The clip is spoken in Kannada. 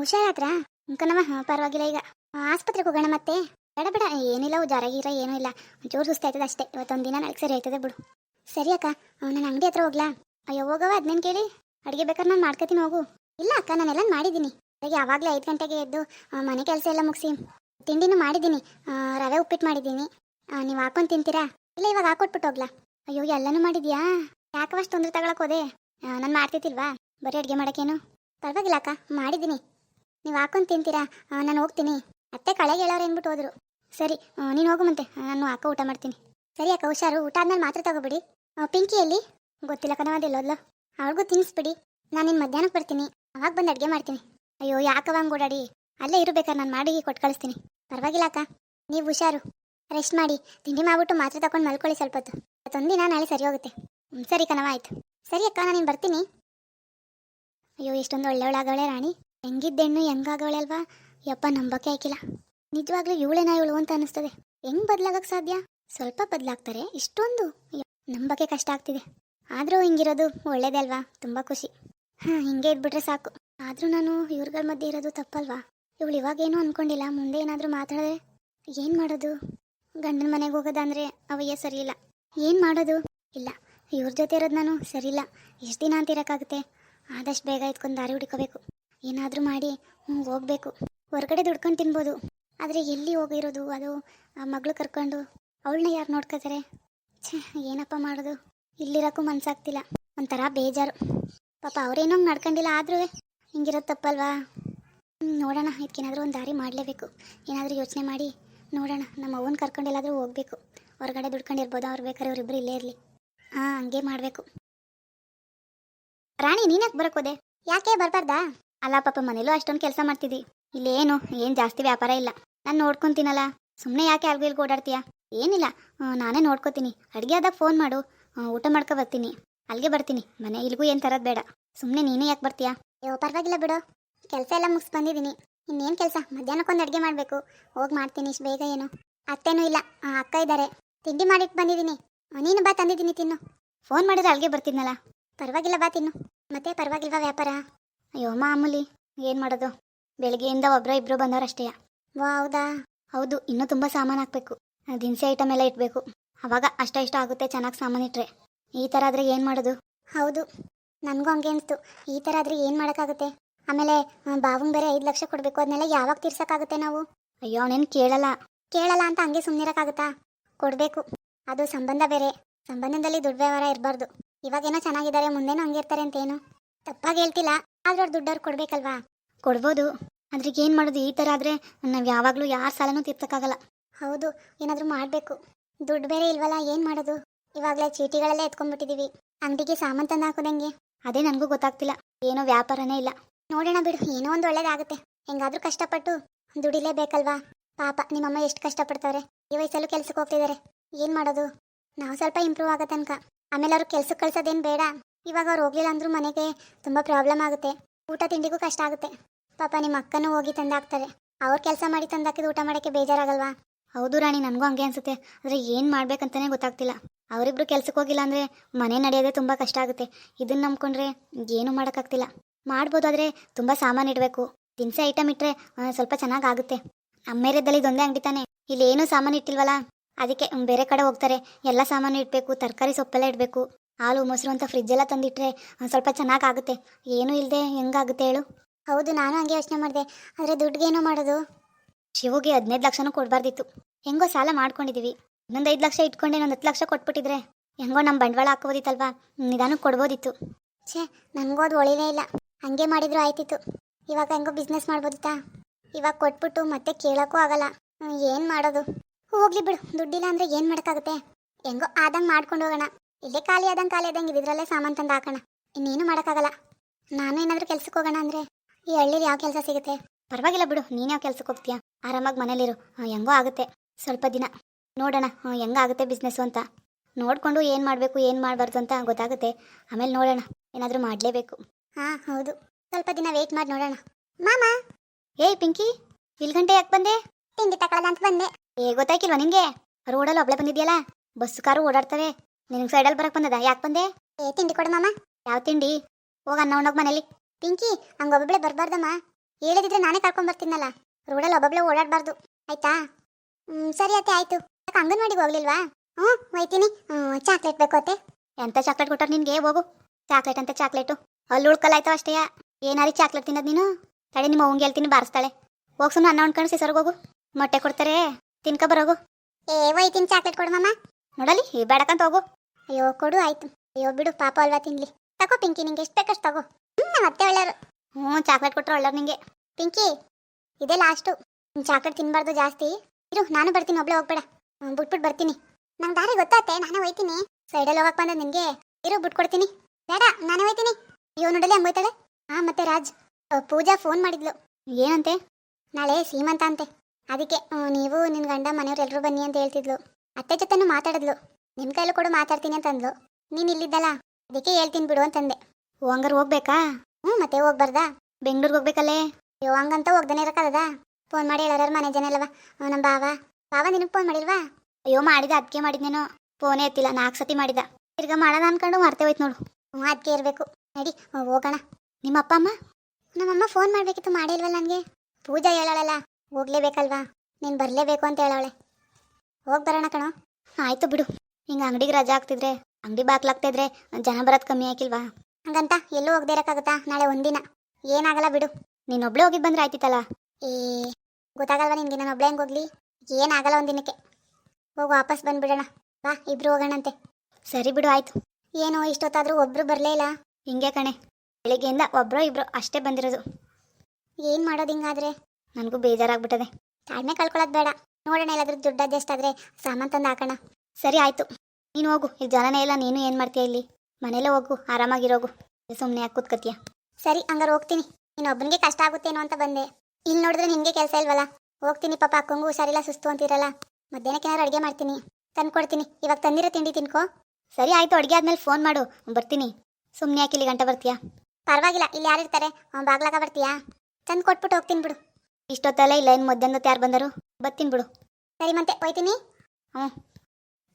ಹುಷಾರಾತ್ರ ಅಂಕನಮ್ಮ ಹಾಂ ಪರವಾಗಿಲ್ಲ ಈಗ. ಆಸ್ಪತ್ರೆಗೆ ಹೋಗೋಣ ಮತ್ತೆ. ಬೇಡ ಬೇಡ. ಏನಿಲ್ಲ ಜ್ವರ ಗೀರ ಏನೂ ಇಲ್ಲ. ಒಂಚೂರು ಸುಸ್ತಾಯ್ತದೆ ಅಷ್ಟೇ. ಇವತ್ತೊಂದು ದಿನ ನಾಲ್ಕು ಸರಿ ಆಯ್ತದೆ ಬಿಡು. ಸರಿ ಅಕ್ಕ. ನನ್ನ ಅಂಗಡಿ ಹತ್ರ ಹೋಗ್ಲಾ? ಅಯ್ಯೋ ಹೋಗವ ಅದನ್ನೇನು ಕೇಳಿ? ಅಡುಗೆ ಬೇಕಾದ್ರೆ ನಾನು ಮಾಡ್ಕೋತೀನಿ ಹೋಗು. ಇಲ್ಲ ಅಕ್ಕ, ನಾನೆಲ್ಲ ಮಾಡಿದ್ದೀನಿ. ಬೆಳಗ್ಗೆ ಯಾವಾಗಲೇ ಐದು ಗಂಟೆಗೆ ಎದ್ದು ಮನೆ ಕೆಲಸ ಎಲ್ಲ ಮುಗಿಸಿ, ತಿಂಡಿನೂ ಮಾಡಿದ್ದೀನಿ. ರವೆ ಉಪ್ಪಿಟ್ಟು ಮಾಡಿದ್ದೀನಿ. ನೀವು ಹಾಕೊಂಡು ತಿಂತೀರಾ? ಇಲ್ಲ, ಇವಾಗ ಹಾಕೊಟ್ಬಿಟ್ಟು ಹೋಗ್ಲಾ. ಅಯ್ಯೋ, ಎಲ್ಲನೂ ಮಾಡಿದ್ಯಾ? ಯಾಕವಷ್ಟು ತೊಂದರೆ ತಗೊಳಕ್ ಹೋದೆ? ನಾನು ಮಾಡ್ತಿತ್ತಿಲ್ವಾ ಬರೀ ಅಡುಗೆ ಮಾಡೋಕ್ಕೇನು? ಪರವಾಗಿಲ್ಲ ಅಕ್ಕ, ಮಾಡಿದ್ದೀನಿ. ನೀವು ಹಾಕೊಂಡು ತಿಂತೀರಾ? ನಾನು ಹೋಗ್ತೀನಿ. ಅತ್ತೆ ಕಳೆಗೆ ಹೇಳೋರು ಅಂದ್ಬಿಟ್ಟು ಹೋದ್ರು. ಸರಿ ನೀನು ಹೋಗು ಮತ್ತೆ. ನಾನು ಅಕ್ಕ ಊಟ ಮಾಡ್ತೀನಿ. ಸರಿ ಅಕ್ಕ, ಹುಷಾರು. ಊಟ ಆದ್ಮೇಲೆ ಮಾತ್ರ ತಗೋಬಿಡಿ. ಪಿಂಕಿ ಎಲ್ಲಿ? ಗೊತ್ತಿಲ್ಲ ಕಣವ ಅದೆಲ್ಲೋದ್ಲು ಅವ್ರಿಗೂ ತಿನ್ನಿಸ್ಬಿಡಿ ನಾನು ನಿನ್ನ ಮಧ್ಯಾಹ್ನಕ್ಕೆ ಬರ್ತೀನಿ. ಅವಾಗ ಬಂದು ಅಡುಗೆ ಮಾಡ್ತೀನಿ. ಅಯ್ಯೋ ಯಾಕವ ಹಂಗೆ ಓಡಾಡಿ? ಅಲ್ಲೇ ಇರಬೇಕಾ ನಾನು ಮಾಡಿ ಕೊಟ್ಟು ಕಳಿಸ್ತೀನಿ. ಪರವಾಗಿಲ್ಲ ಅಕ್ಕ. ನೀವು ಹುಷಾರು. ರೆಸ್ಟ್ ಮಾಡಿ. ತಿಂಡಿ ಮಾಡ್ಬಿಟ್ಟು ಮಾತ್ರ ತಗೊಂಡು ಮಲ್ಕೊಳ್ಳಿ ಸ್ವಲ್ಪ ಹೊತ್ತು ಅದೊಂದಿನ ನಾಳೆ ಸರಿ ಹೋಗುತ್ತೆ. ಸರಿ ಕಣವ ಆಯಿತು. ಸರಿ ಅಕ್ಕ, ನಾನು ಬರ್ತೀನಿ. ಅಯ್ಯೋ ಇಷ್ಟೊಂದು ಒಳ್ಳೆ ಒಳಗಳೆ ರಾಣಿ. ಹೆಂಗಿದ್ದೆಣ್ಣು ಹೆಂಗಾಗವಳಲ್ವಾ? ಯಪ್ಪ, ನಂಬಕ್ಕೆ ಹಾಕಿಲ್ಲ. ನಿಜವಾಗ್ಲೂ ಇವಳೇನಾ ಇವಳು ಅಂತ ಅನಿಸ್ತದೆ. ಹೆಂಗ್ ಬದ್ಲಾಗಕ್ ಸಾಧ್ಯ? ಸ್ವಲ್ಪ ಬದಲಾಗ್ತಾರೆ, ಇಷ್ಟೊಂದು. ನಂಬಕ್ಕೆ ಕಷ್ಟ ಆಗ್ತಿದೆ. ಆದರೂ ಹಿಂಗಿರೋದು ಒಳ್ಳೇದೇ ಅಲ್ವಾ? ತುಂಬಾ ಖುಷಿ. ಹಾಂ, ಹಿಂಗೆ ಇದ್ಬಿಟ್ರೆ ಸಾಕು. ಆದ್ರೂ ನಾನು ಇವ್ರಗಳ ಮಧ್ಯೆ ಇರೋದು ತಪ್ಪಲ್ವಾ? ಇವಳು ಇವಾಗೇನು ಅನ್ಕೊಂಡಿಲ್ಲ, ಮುಂದೆ ಏನಾದರೂ ಮಾತಾಡದೆ ಏನು ಮಾಡೋದು? ಗಂಡನ ಮನೆಗೆ ಹೋಗೋದಂದ್ರೆ ಅವಯ್ಯ ಸರಿ ಇಲ್ಲ ಏನ್ ಮಾಡೋದು? ಇಲ್ಲ, ಇವ್ರ ಜೊತೆ ಇರೋದು ನಾನು ಸರಿಯಿಲ್ಲ. ಎಷ್ಟು ದಿನ ಅಂತ ಇರೋಕ್ಕಾಗುತ್ತೆ? ಆದಷ್ಟು ಬೇಗ ಇದ್ಕೊಂಡು ದಾರಿ ಹುಡ್ಕೋಬೇಕು. ಏನಾದರೂ ಮಾಡಿ ಹ್ಞೂ ಹೋಗ್ಬೇಕು. ಹೊರಗಡೆ ದುಡ್ಕೊಂಡು ತಿನ್ಬೋದು. ಆದರೆ ಎಲ್ಲಿ ಹೋಗಿರೋದು ಅದು? ಆ ಮಗಳು ಕರ್ಕೊಂಡು ಅವಳನ್ನ ಯಾರು ನೋಡ್ಕೋತಾರೆ? ಛೇ, ಏನಪ್ಪ ಮಾಡೋದು? ಇಲ್ಲಿರೋಕ್ಕೂ ಮನಸ್ಸಾಗ್ತಿಲ್ಲ ಒಂಥರ ಬೇಜಾರು. ಪಾಪ ಅವರೇನೋ ನಡ್ಕೊಂಡಿಲ್ಲ, ಆದ್ರೂ ಹಿಂಗಿರೋದು ತಪ್ಪಲ್ವಾ? ನೋಡೋಣ. ಇದಕ್ಕೇನಾದರೂ ಒಂದು ದಾರಿ ಮಾಡಲೇಬೇಕು. ಏನಾದರೂ ಯೋಚನೆ ಮಾಡಿ ನೋಡೋಣ. ನಮ್ಮ ಅವ್ವನ ಕರ್ಕೊಂಡು ಹೋಗ್ಬೇಕು. ಹೊರಗಡೆ ದುಡ್ಕೊಂಡಿರ್ಬೋದು. ಅವ್ರು ಬೇಕಾದ್ರೆ ಅವರಿಬ್ಬರು ಇಲ್ಲೇ ಇರಲಿ. ಹಾಂ, ಹಂಗೆ ಮಾಡಬೇಕು. ರಾಣಿ ನೀನಕ್ಕೆ ಬರಕೋದೆ ಯಾಕೆ ಬರ್ಬಾರ್ದಾ? ಅಲ್ಲ ಪಾಪ, ಮನೇಲೂ ಅಷ್ಟೊಂದು ಕೆಲಸ ಮಾಡ್ತಿದ್ದಿ. ಇಲ್ಲೇನು, ಏನು ಜಾಸ್ತಿ ವ್ಯಾಪಾರ ಇಲ್ಲ. ನಾನು ನೋಡ್ಕೊಂತೀನಲ್ಲ ಸುಮ್ಮನೆ ಯಾಕೆ ಅಲ್ಗೂ ಇಲ್ಲಿ ಓಡಾಡ್ತೀಯ? ಏನಿಲ್ಲ ನಾನೇ ನೋಡ್ಕೋತೀನಿ. ಅಡುಗೆ ಆದಾಗ ಫೋನ್ ಮಾಡು. ಊಟ ಮಾಡ್ಕೊ ಬರ್ತೀನಿ. ಅಲ್ಲಿಗೆ ಬರ್ತೀನಿ. ಮನೆ ಇಲ್ಗೂ ಏನು ತರೋದು ಬೇಡ. ಸುಮ್ಮನೆ ನೀನೇ ಯಾಕೆ ಬರ್ತೀಯಾ? ಅಯ್ಯೋ ಪರವಾಗಿಲ್ಲ ಬಿಡು. ಕೆಲಸ ಎಲ್ಲ ಮುಗಿಸ್ ಬಂದಿದ್ದೀನಿ ಇನ್ನೇನು ಕೆಲಸ? ಮಧ್ಯಾಹ್ನಕ್ಕೊಂದು ಅಡುಗೆ ಮಾಡಬೇಕು. ಹೋಗಿ ಮಾಡ್ತೀನಿ, ಇಷ್ಟು ಬೇಗ ಏನು. ಅತ್ತೇನೂ ಇಲ್ಲ. ಅಕ್ಕ ಇದ್ದಾರೆ ತಿಂಡಿ ಮಾಡಿಟ್ಟು ಬಂದಿದ್ದೀನಿ ನೀನು ಬಾ ತಂದಿದ್ದೀನಿ ತಿನ್ನು. ಫೋನ್ ಮಾಡಿದ್ರೆ ಅಲ್ಲಿಗೆ ಬರ್ತಿದ್ನಲ್ಲ. ಪರವಾಗಿಲ್ಲ ಬಾ ತಿನ್ನು. ಮತ್ತೆ ಪರವಾಗಿಲ್ವಾ ವ್ಯಾಪಾರ? ಅಯ್ಯೋ, ಮಾಮೂಲಿ, ಏನು ಮಾಡೋದು? ಬೆಳಗ್ಗೆಯಿಂದ ಒಬ್ರ ಇಬ್ಬರು ಬಂದವರಷ್ಟೇ. ವಾ ಹೌದಾ ಹೌದು ಇನ್ನೂ ತುಂಬ ಸಾಮಾನು ಹಾಕ್ಬೇಕು. ದಿನಸಿ ಐಟಮ್ ಎಲ್ಲ ಇಟ್ಬೇಕು. ಅವಾಗ ಅಷ್ಟ ಇಷ್ಟ ಆಗುತ್ತೆ ಚೆನ್ನಾಗಿ ಸಾಮಾನು ಇಟ್ರೆ. ಈ ಥರ ಆದರೆ ಏನು ಮಾಡೋದು? ಹೌದು, ನನಗೂ ಹಂಗೆ ಅನಿಸ್ತು. ಈ ಥರ ಆದರೆ ಏನು ಮಾಡೋಕ್ಕಾಗುತ್ತೆ? ಆಮೇಲೆ ಬಾವಂಗೆ ಬೇರೆ ಐದು ಲಕ್ಷ ಕೊಡಬೇಕು ಅದನ್ನೆಲ್ಲ ಯಾವಾಗ ತೀರ್ಸೋಕ್ಕಾಗುತ್ತೆ ನಾವು? ಅಯ್ಯೋ, ಅವನೇನು ಕೇಳಲ್ಲ. ಕೇಳಲ್ಲ ಅಂತ ಹಂಗೆ ಸುಮ್ಮನಿರೋಕ್ಕಾಗುತ್ತಾ ಕೊಡಬೇಕು. ಅದು ಸಂಬಂಧ ಬೇರೆ. ಸಂಬಂಧದಲ್ಲಿ ದುಡ್ಡು ವ್ಯವಹಾರ ಇರಬಾರ್ದು. ಇವಾಗೇನೋ ಚೆನ್ನಾಗಿದ್ದಾರೆ, ಮುಂದೇನೋ ಹಂಗಿರ್ತಾರೆ ಅಂತೇನು? ತಪ್ಪಾಗಿ ಹೇಳ್ತಿಲ್ಲ. ಆದ್ರೆ ಅವ್ರು ದುಡ್ಡವ್ರು ಕೊಡ್ಬೇಕಲ್ವಾ? ಕೊಡ್ಬೋದು. ಅದ್ರಿಗೆ ಏನು ಮಾಡೋದು ಈ ಥರ ಆದರೆ ನಾವು ಯಾವಾಗಲೂ ಯಾರ ಸಾಲನೂ ತೀರ್ಸೋಕ್ಕಾಗಲ್ಲ. ಹೌದು, ಏನಾದರೂ ಮಾಡಬೇಕು. ದುಡ್ಡು ಬೇರೆ ಇಲ್ವಲ್ಲ, ಏನು ಮಾಡೋದು? ಇವಾಗಲೇ ಚೀಟಿಗಳೆಲ್ಲ ಎತ್ಕೊಂಡ್ಬಿಟ್ಟಿದೀವಿ. ಅಂಗಡಿಗೆ ಸಾಮಾನು ತಂದು ಹಾಕೋದಂಗೆ. ಅದೇ ನನಗೂ ಗೊತ್ತಾಗ್ತಿಲ್ಲ. ಏನೋ ವ್ಯಾಪಾರನೇ ಇಲ್ಲ. ನೋಡೋಣ ಬಿಡು, ಏನೋ ಒಂದು ಒಳ್ಳೇದಾಗುತ್ತೆ. ಹೆಂಗಾದ್ರೂ ಕಷ್ಟಪಟ್ಟು ದುಡಿಲೇಬೇಕಲ್ವಾ ಪಾಪ, ನಿಮ್ಮಮ್ಮ ಎಷ್ಟು ಕಷ್ಟಪಡ್ತಾರೆ ಈ ವಯಸ್ಸಲ್ಲೂ ಕೆಲ್ಸಕ್ಕೆ ಹೋಗ್ತಿದ್ದಾರೆ ಏನು ಮಾಡೋದು? ನಾವು ಸ್ವಲ್ಪ ಇಂಪ್ರೂವ್ ಆಗೋ ತನಕ. ಆಮೇಲೆ ಅವ್ರು ಕೆಲ್ಸಕ್ಕೆ ಕಳ್ಸೋದೇನು ಬೇಡ. ಇವಾಗ ಅವ್ರು ಹೋಗ್ಲಿಲ್ಲ ಅಂದ್ರೂ ಮನೆಗೆ ತುಂಬ ಪ್ರಾಬ್ಲಮ್ ಆಗುತ್ತೆ. ಊಟ ತಿಂಡಿಗೂ ಕಷ್ಟ ಆಗುತ್ತೆ. ಪಾಪ ನಿಮ್ಮ ಅಕ್ಕನೂ ಹೋಗಿ ತಂದಾಕ್ತಾರೆ. ಅವ್ರ ಕೆಲಸ ಮಾಡಿ ತಂದಾಕಿದ ಊಟ ಮಾಡೋಕ್ಕೆ ಬೇಜಾರಾಗಲ್ವಾ? ಹೌದು ರಾಣಿ, ನನಗೂ ಹಂಗೆ ಅನ್ಸುತ್ತೆ. ಆದರೆ ಏನು ಮಾಡ್ಬೇಕಂತಾನೆ ಗೊತ್ತಾಗ್ತಿಲ್ಲ. ಅವರಿಬ್ರು ಕೆಲ್ಸಕ್ಕೆ ಹೋಗಿಲ್ಲ ಅಂದರೆ ಮನೆ ನಡೆಯೋದೇ ತುಂಬ ಕಷ್ಟ ಆಗುತ್ತೆ. ಇದನ್ನ ನಂಬ್ಕೊಂಡ್ರೆ ಏನೂ ಮಾಡೋಕ್ಕಾಗ್ತಿಲ್ಲ. ಮಾಡ್ಬೋದು ಆದರೆ ತುಂಬ ಸಾಮಾನು ಇಡಬೇಕು. ದಿನಸಿ ಐಟಮ್ ಇಟ್ಟರೆ ಸ್ವಲ್ಪ ಚೆನ್ನಾಗಿ ಆಗುತ್ತೆ. ಅಮ್ಮೇರದಲ್ಲಿ ಇದೊಂದೇ ಅಂಗಡಿ ತಾನೆ. ಇಲ್ಲಿ ಏನೂ ಸಾಮಾನು ಇಟ್ಟಿಲ್ವಲ್ಲ? ಅದಕ್ಕೆ ಬೇರೆ ಕಡೆ ಹೋಗ್ತಾರೆ. ಎಲ್ಲ ಸಾಮಾನು ಇಡಬೇಕು, ತರಕಾರಿ ಸೊಪ್ಪೆಲ್ಲ ಇಡಬೇಕು. ಹಾಲು ಮೊಸರು ಅಂತ ಫ್ರಿಜ್ ಎಲ್ಲ ತಂದಿಟ್ರೆ ಸ್ವಲ್ಪ ಚೆನ್ನಾಗಿ ಆಗುತ್ತೆ ಏನೂ ಇಲ್ಲದೆ ಹೆಂಗಾಗುತ್ತೆ ಹೇಳು? ಹೌದು, ನಾನು ಹಂಗೆ ಯೋಚನೆ ಮಾಡಿದೆ. ಆದರೆ ದುಡ್ಡಿಗೇನೋ ಮಾಡೋದು? ಶಿವಗೆ ಹದಿನೈದು ಲಕ್ಷನೂ ಕೊಡಬಾರ್ದಿತ್ತು. ಹೆಂಗೋ ಸಾಲ ಮಾಡ್ಕೊಂಡಿದೀವಿ. ಇನ್ನೊಂದು ಐದು ಲಕ್ಷ ಇಟ್ಕೊಂಡೆ ಇನ್ನೊಂದು ಹತ್ತು ಲಕ್ಷ ಕೊಟ್ಬಿಟ್ಟಿದ್ರೆ, ಹೆಂಗೋ ನಮ್ಮ ಬಂಡವಾಳ ಹಾಕ್ಬೋದಿತ್ತಲ್ವಾ? ನಿಧಾನಕ್ಕೆ ಕೊಡ್ಬೋದಿತ್ತು. ಛೇ ನನಗೂ ಅದು ಒಳಿಲೇ ಇಲ್ಲ. ಹಂಗೆ ಮಾಡಿದ್ರು ಆಯ್ತಿತ್ತು. ಇವಾಗ ಹೆಂಗೋ ಬಿಸ್ನೆಸ್ ಮಾಡ್ಬೋದಿತ್ತಾ? ಇವಾಗ ಕೊಟ್ಬಿಟ್ಟು ಮತ್ತೆ ಕೇಳೋಕ್ಕೂ ಆಗಲ್ಲ. ಏನು ಮಾಡೋದು? ಹೋಗ್ಲಿ ಬಿಡು. ದುಡ್ಡಿಲ್ಲ ಅಂದರೆ ಏನು ಮಾಡೋಕ್ಕಾಗುತ್ತೆ? ಹೆಂಗೋ ಆದಂಗೆ ಮಾಡ್ಕೊಂಡು ಹೋಗೋಣ. ಇಲ್ಲೇ ಖಾಲಿ ಆದಂಗೆ ಖಾಲಿ ಆದಂಗೆ ಇದ್ರಲ್ಲೇ ಸಾಮಾನು ತಂದು ಹಾಕೋಣ. ಇನ್ನೇನು ಮಾಡೋಕ್ಕಾಗಲ್ಲ. ನಾನು ಏನಾದರೂ ಕೆಲ್ಸಕ್ಕೆ ಹೋಗೋಣ ಅಂದರೆ ಈ ಹಳ್ಳಿಲಿ ಯಾವ ಕೆಲಸ ಸಿಗುತ್ತೆ? ಪರವಾಗಿಲ್ಲ ಬಿಡು ನೀನು ಯಾವ ಕೆಲಸಕ್ಕೆ ಹೋಗ್ತೀಯಾ? ಆರಾಮಾಗಿ ಮನೇಲಿರು. ಹೆಂಗೋ ಆಗುತ್ತೆ. ಸ್ವಲ್ಪ ದಿನ. ನೋಡೋಣ ಹೆಂಗಾಗುತ್ತೆ ಬಿಸ್ನೆಸ್ಸು ಅಂತ. ನೋಡಿಕೊಂಡು ಏನು ಮಾಡಬೇಕು ಏನು ಮಾಡಬಾರ್ದು ಅಂತ ಗೊತ್ತಾಗುತ್ತೆ. ಆಮೇಲೆ ನೋಡೋಣ ಏನಾದರೂ ಮಾಡಲೇಬೇಕು. ಹಾಂ ಹೌದು. ಸ್ವಲ್ಪ ದಿನ ವೆಯ್ಟ್ ಮಾಡಿ ನೋಡೋಣ. ಮಾಮ? ಏಯ್ ಪಿಂಕಿ! ಇಲ್ಲಿ ಗಂಟೆ ಯಾಕೆ ಬಂದೆ? ತಿಂಡಿ ತಗೊಳ್ಳೋಣ ಅಂತ ಬಂದೆ. ಏ ಗೊತ್ತಾಯ್ಕಿಲ್ವಾ ನಿಂಗೆ? ರೋಡಲ್ಲಿ ಒಬ್ಳೆ ಬಂದಿದ್ಯಲ್ಲ? ಬಸ್ ಕಾರು ಓಡಾಡ್ತವೆ. ನಿನಗೆ ಸೈಡಲ್ಲಿ ಬರಕ್ ಬಂದದ? ಯಾಕೆ ಬಂದೆ? ಏ ತಿಂಡಿ ಕೊಡು ಮಾಮ. ಯಾವ ತಿಂಡಿ? ಹೋಗ ಅನ್ನ ಉಣ್ಣೋಗ್ ಮನೇಲಿ. ಪಿಂಕಿ ಹಂಗೊಬ್ಬಳೆ ಬರಬಾರ್ದಮ್ಮ. ಹೇಳಿದಿದ್ರೆ ನಾನೇ ಕರ್ಕೊಂಡ್ ಬರ್ತೀನಲ್ಲ. ರೋಡಲ್ಲಿ ಒಬ್ಬೊಬ್ಳೆ ಓಡಾಡಬಾರ್ದು. ಆಯ್ತಾ? ಹ್ಮ್ ಸರಿ ಅತ್ತೆ ಆಯ್ತು. ಯಾಕೆ ಅಂಗನವಾಡಿಗೆ ಹೋಗ್ಲಿಲ್ವಾ? ಹ್ಞೂ ಒಯ್ತೀನಿ ಚಾಕ್ಲೇಟ್ ಬೇಕು ಅತ್ತೆ. ಎಂತ ಚಾಕ್ಲೇಟ್ ಕೊಟ್ಟಾರ ನಿನ್ಗೆ? ಹೋಗು. ಚಾಕ್ಲೇಟ್ ಅಂತ ಚಾಕ್ಲೇಟು. ಅಲ್ಲಿ ಉಳ್ಕಲಾಯ್ತಾವ ಅಷ್ಟೇ. ಏನಾರಿ ಚಾಕ್ಲೇಟ್ ತಿನ್ನೋದು ನೀನು? ತಡೆ ನಿಮ್ಮ ಅವಂಗೆ ಹೇಳ್ತೀನಿ ಬಾರಿಸ್ತಾಳೆ. ಹೋಗ್ ಸುಮ್ಮನೆ ಅನ್ನ ಉಣ್ಕೊಂಡು ಸಿಸರ್ಗೆ ಹೋಗು. ಮೊಟ್ಟೆ ಕೊಡ್ತಾರೆ. ತಿನ್ಕ ಬರೋಗು. ಏ ಒಯ್ತೀನಿ ಚಾಕ್ಲೇಟ್ ಕೊಡು ಮಮ್ಮ ನೋಡಲಿ ಈ ಬೇಡಕಂತ ಹೋಗು. ಅಯ್ಯೋ, ಕೊಡು ಆಯ್ತು. ಅಯ್ಯೋ, ಬಿಡು, ಪಾಪ ಅಲ್ವಾ ತಿನ್ಲಿ. ತಗೋ ಪಿಂಕಿ, ನಿಂಗೆ ಎಷ್ಟು ಬೇಕಷ್ಟು ತಗೋ. ಹ್ಞೂ ಮತ್ತೆ ಒಳ್ಳೆಯವರು. ಹ್ಞೂ ಚಾಕ್ಲೇಟ್ ಕೊಟ್ಟರು ಒಳ್ಳೆಯವ್ರು ನಿಂಗೆ. ಪಿಂಕಿ, ಇದೇ ಲಾಸ್ಟು ಚಾಕ್ಲೇಟ್ ತಿನ್ನಬಾರ್ದು ಜಾಸ್ತಿ. ಇರು, ನಾನು ಬರ್ತೀನಿ, ಒಬ್ಳೆ ಹೋಗ್ಬೇಡ. ಬಿಟ್ಬಿಟ್ಟು ಬರ್ತೀನಿ. ನಂಗೆ ದಾರಿ ಗೊತ್ತಾತೆ ನಾನೇ ಹೋಯ್ತೀನಿ. ಸೈಡಲ್ಲಿ ಹೋಗಕ್ಕೆ ಬಂದ ನಿನಗೆ. ಇರು ಬಿಟ್ಕೊಡ್ತೀನಿ ಬೇಡ, ನಾನೇ ಹೋಯ್ತೀನಿ. ಅಯ್ಯೋ ನೋಡಲಿ ಹಂಗೆ ಹೋಯ್ತಾಳೆ? ಹಾಂ ಮತ್ತೆ ರಾಜ್. ಪೂಜಾ ಫೋನ್ ಮಾಡಿದ್ಲು. ಏನಂತೆ? ನಾಳೆ ಸೀಮಂತ ಅಂತೆ. ಅದಕ್ಕೆ ನೀವು ನಿನ್ನ ಗಂಡ ಮನೆಯವ್ರು ಎಲ್ಲರೂ ಬನ್ನಿ ಅಂತ ಹೇಳ್ತಿದ್ಲು. ಅತ್ತೆ ಜೊತೆನೂ ಮಾತಾಡಿದ್ಲು. ನಿನ್ ಕೈಲೂ ಕೂಡ ಮಾತಾಡ್ತೀನಿ ಅಂತಂದ್ಲು. ನೀನ್ ಇಲ್ಲಿದ್ದಲ್ಲ? ಅದಕ್ಕೆ ಹೇಳ್ತೀನಿ ಬಿಡು ಅಂತಂದೆ. ಹಂಗಾರೆ ಹೋಗ್ಬೇಕಾ? ಹ್ಞೂ ಮತ್ತೆ ಹೋಗ್ಬಾರ್ದಾ? ಬೆಂಗ್ಳೂರ್ಗೆ ಹೋಗ್ಬೇಕಲ್ಲೇ? ಅಯ್ಯೋ, ಹಂಗಂತ ಹೋಗ್ದೇನೆ ಇರಕ್ಕದ ಫೋನ್ ಮಾಡಿ ಹೇಳಾರ ಮನೆ ಜನ ಅಲ್ವಾ ನಮ್ಮ ಬಾವ ಬಾವ ನಿನಗೆ ಫೋನ್ ಮಾಡಿಲ್ವಾ? ಅಯ್ಯೋ, ಮಾಡಿದ ಅದಕ್ಕೆ ಮಾಡಿದ್ನೇನೋ ಫೋನೇ ಎತ್ತಿಲ್ಲ, ನಾಲ್ಕು ಸತಿ ಮಾಡಿದ. ತಿರ್ಗ ಮಾಡೋಣ ಅನ್ಕೊಂಡು ಮರ್ತೇ ಹೋಯ್ತು ನೋಡು. ಹ್ಞೂ ಅದಕ್ಕೆ ಇರಬೇಕು. ನಡಿ ಹೋಗೋಣ. ನಿಮ್ಮ ಅಪ್ಪ ಅಮ್ಮ? ನಮ್ಮಮ್ಮ ಫೋನ್ ಮಾಡಬೇಕಿತ್ತು, ಮಾಡಿಲ್ವಲ್ಲ ನನಗೆ? ಪೂಜಾ ಹೇಳಾಳಲ್ಲ, ಹೋಗ್ಲೇಬೇಕಲ್ವಾ? ನೀನು ಬರಲೇಬೇಕು ಅಂತ ಹೇಳವಳೆ. ಹೋಗಿ ಬರೋಣ ಕಣೋ. ಆಯಿತು ಬಿಡು. ಹಿಂಗೆ ಅಂಗಡಿಗೆ ರಜಾ ಆಗ್ತಿದ್ರೆ ಅಂಗಡಿ ಬಾಕ್ಲಾಗ್ತಿದ್ರೆ ಜನ ಬರೋದು ಕಮ್ಮಿ ಆಗಿಲ್ವಾ? ಹಂಗಂತ ಎಲ್ಲೂ ಹೋಗದೆ ಇರಕ್ಕಾಗುತ್ತಾ ನಾಳೆ ಒಂದಿನ? ಏನಾಗಲ್ಲ ಬಿಡು. ನೀನೊಬ್ಳೆ ಹೋಗಿ ಬಂದ್ರೆ ಆಯ್ತಿತ್ತಲ್ಲ? ಏ, ಗೊತ್ತಾಗಲ್ವಾ ನಿನ್ಗೆ ನಾನು ಒಬ್ಳೆ ಹೆಂಗೆ ಹೋಗ್ಲಿ? ಏನಾಗಲ್ಲ ಒಂದಿನಕ್ಕೆ. ಹೋಗ್ ವಾಪಸ್ ಬಂದ್ಬಿಡೋಣ. ಬಾ, ಇಬ್ರು ಹೋಗೋಣಂತೆ. ಸರಿ ಬಿಡು, ಆಯ್ತು. ಏನೋ ಇಷ್ಟೊತ್ತಾದ್ರೂ ಒಬ್ರು ಬರಲೇ ಇಲ್ಲ. ಹಿಂಗೆ ಕಣೆ. ಬೆಳಿಗ್ಗೆಯಿಂದ ಒಬ್ರೋ ಇಬ್ರು ಅಷ್ಟೇ ಬಂದಿರೋದು. ಏನು ಮಾಡೋದು ಹಿಂಗಾದ್ರೆ? ನನಗೂ ಬೇಜಾರಾಗ್ಬಿಟ್ಟದೆ. ತಾಳ್ಮೆ ಕಳ್ಕೊಳ್ಳೋದು ಬೇಡ. ನೋಡೋಣ ಎಲ್ಲಾದ್ರೂ ದುಡ್ಡು ಅಡ್ಜಸ್ಟ್ ಆದ್ರೆ ಸಾಮಾನ್ ತಂದು ಹಾಕೋಣ. ಸರಿ ಆಯ್ತು. ನೀನು ಹೋಗು. ಇಲ್ಲಿ ಜನನೇ ಇಲ್ಲ. ನೀನು ಏನು ಮಾಡ್ತೀಯ ಇಲ್ಲಿ? ಮನೇಲೇ ಹೋಗು. ಆರಾಮಾಗಿರೋಗು. ಸುಮ್ಮನೆ ಯಾಕೆ ಕೂತ್ಕತ್ತೀಯ? ಸರಿ, ಹಂಗಾರೆ ಹೋಗ್ತೀನಿ. ನೀನು ಒಬ್ಬನಿಗೆ ಕಷ್ಟ ಆಗುತ್ತೇನೋ ಅಂತ ಬಂದೆ. ಇಲ್ಲಿ ನೋಡಿದ್ರೆ ನಿನಗೆ ಕೆಲಸ ಇಲ್ವಲ್ಲ? ಹೋಗ್ತೀನಿ ಪಾಪ. ಅಕ್ಕಂಗೂ ಹುಷಾರಿಲ್ಲ, ಸುಸ್ತು ಅಂತಿರಲ್ಲ. ಮಧ್ಯಾಹ್ನಕ್ಕೆ ಏನಾರು ಅಡುಗೆ ಮಾಡ್ತೀನಿ. ತಂದು ಕೊಡ್ತೀನಿ ಇವಾಗ ತಂದಿರೋ ತಿಂಡಿ ತಿನ್ಕೋ. ಸರಿ ಆಯ್ತು. ಅಡುಗೆ ಆದ್ಮೇಲೆ ಫೋನ್ ಮಾಡು. ಬರ್ತೀನಿ. ಸುಮ್ಮನೆ ಯಾಕೆ ಇಲ್ಲಿ ಗಂಟೆ ಬರ್ತೀಯಾ? ಪರವಾಗಿಲ್ಲ. ಇಲ್ಲಿ ಯಾರಿರ್ತಾರೆ ಅವ್ನು ಬಾಗ್ಲಾಗ ಬರ್ತೀಯಾ? ತಂದು ಕೊಟ್ಬಿಟ್ಟು ಹೋಗ್ತೀನಿ ಬಿಡು. ಇಷ್ಟೊತ್ತಲ್ಲ ಇಲ್ಲ. ಏನು ಮಧ್ಯಾಹ್ನದ ಯಾರು ಬಂದರು? ಬರ್ತೀನಿ ಬಿಡು. ಸರಿ, ಮತ್ತೆ ಹೋಯ್ತೀನಿ? ಹ್ಞೂ